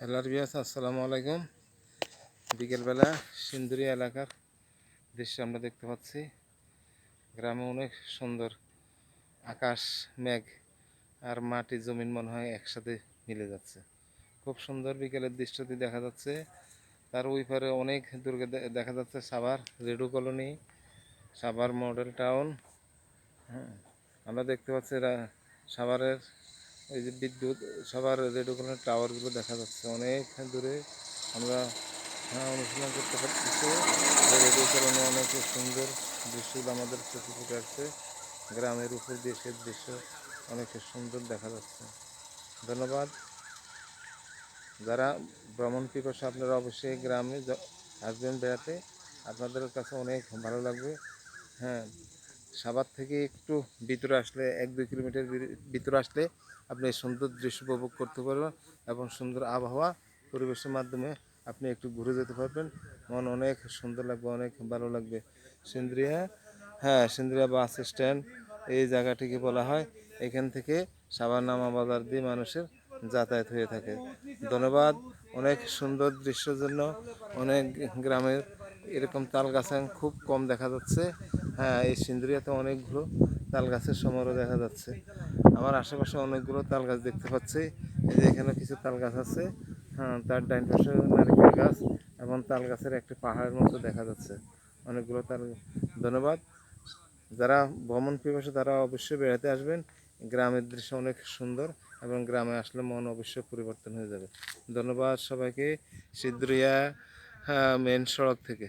Hello Riya's আসসালামু আলাইকুম। বিকেলবেলা সিন্দুরি এলাকার দৃশ্য আমরা দেখতে পাচ্ছি। গ্রামে অনেক সুন্দর আকাশ, মেঘ আর মাটি, জমিন মনে হয় একসাথে মিলে যাচ্ছে। খুব সুন্দর বিকেলের দৃশ্যটি দেখা যাচ্ছে। তার ওই পারে অনেক দূরে দেখা যাচ্ছে, সাভার রেডু কলোনি, সাভার মডেল টাউন। হ্যাঁ আমরা দেখতে পাচ্ছি সাভারের এই যে বিদ্যুৎ সবার কলোনির টাওয়ারগুলো দেখা যাচ্ছে অনেক দূরে। আমরা হ্যাঁ, অনুশীলন করতে পারতেছি। যে রেডিও কলোনি অনেক সুন্দর দৃশ্যগুলো আমাদের চোখে ফুটে আসছে। গ্রামের উপর দেশের দৃশ্য অনেক সুন্দর দেখা যাচ্ছে। ধন্যবাদ। যারা ভ্রমণ পিপাসা আপনারা অবশ্যই গ্রামে আসবেন বেড়াতে। আপনাদের কাছে অনেক ভালো লাগবে। হ্যাঁ সাভার থেকে একটু ভিতরে আসলে এক, দুই কিলোমিটার ভিতরে আসলে আপনি সুন্দর দৃশ্য উপভোগ করতে পারবেন এবং সুন্দর আবহাওয়া পরিবেশের মাধ্যমে আপনি একটু ঘুরে যেতে পারবেন। মন অনেক সুন্দর লাগবে, অনেক ভালো লাগবে। সিন্দ্রিয়া হ্যাঁ সিন্দ্রিয়া বাস স্ট্যান্ড, এই জায়গাটিকে বলা হয়। এখান থেকে সাভার নামা বাজার দিয়ে মানুষের যাতায়াত হয়ে থাকে। ধন্যবাদ অনেক সুন্দর দৃশ্যের জন্য। অনেক গ্রামের এরকম তাল খুব কম দেখা যাচ্ছে। হ্যাঁ এই সিন্দুরিয়াতে অনেকগুলো তাল গাছের সমারোহ দেখা যাচ্ছে। আমার আশেপাশে অনেকগুলো তাল গাছ দেখতে পাচ্ছি। এই যে এখানে কিছু তাল গাছ আছে। হ্যাঁ তার ডাইন পাশে নারকেল গাছ এবং তাল গাছের একটি পাহাড়ের মতো দেখা যাচ্ছে। অনেকগুলো তাল, ধন্যবাদ। যারা ভ্রমণ পিপাসে, তারা অবশ্যই বেড়াতে আসবেন। গ্রামের দৃশ্য অনেক সুন্দর এবং গ্রামে আসলে মন অবশ্যই পরিবর্তন হয়ে যাবে। ধন্যবাদ সবাইকে। সিদ্রিয়া মেন সড়ক থেকে।